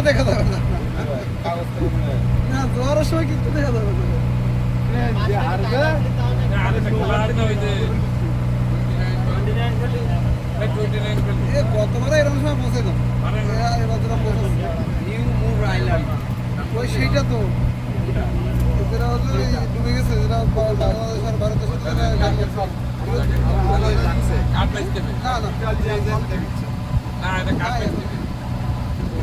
জোয়ারও দেখা যাবে না। না জোয়ারের সময় কিন্তু দেখা যাবে না। গতবারে এরকম সময় ওই সেইটা তো। যেটা হলো ডুবে গেছে যেটা বাংলাদেশ আর ভারতের সাথে যেটা না না। ওই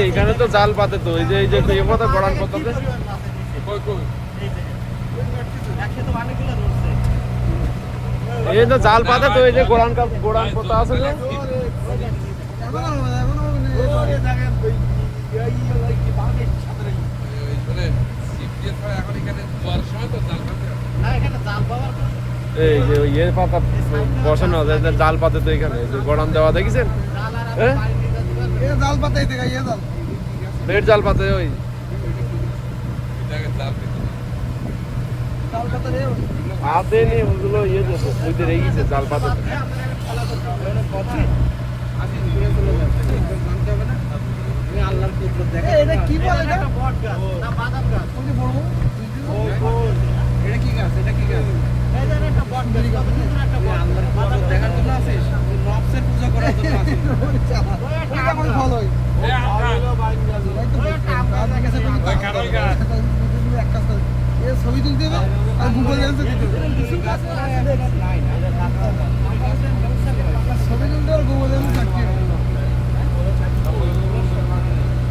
এখানে তো জাল পাতে তো এই যে এই যে ইয়ে পথে গড়ান কই এই তো জাল পাতে তো এই যে গোড়ান গোড়ান পথে আছে যে এখনও না, এখনও হবে না। ওই মানে এখন এখানে সময় তো জাল কাটে এই যে ওই ইয়ে পাতা বসানো আছে যে জাল পাতে তো এখানে গড়ান দেওয়া দেখেছেন? হ্যাঁ? জাল পাতে ওই। হাতে নেই ওগুলো ইয়ে রেগে জাল পাতে। আল্লাহর কুদরত দেখা এ, এটা কি বলে এটা? বট গাছ। না বাদাম গাছ বড়। ছবি তুলতে হবে আর গুগল দিতে হবে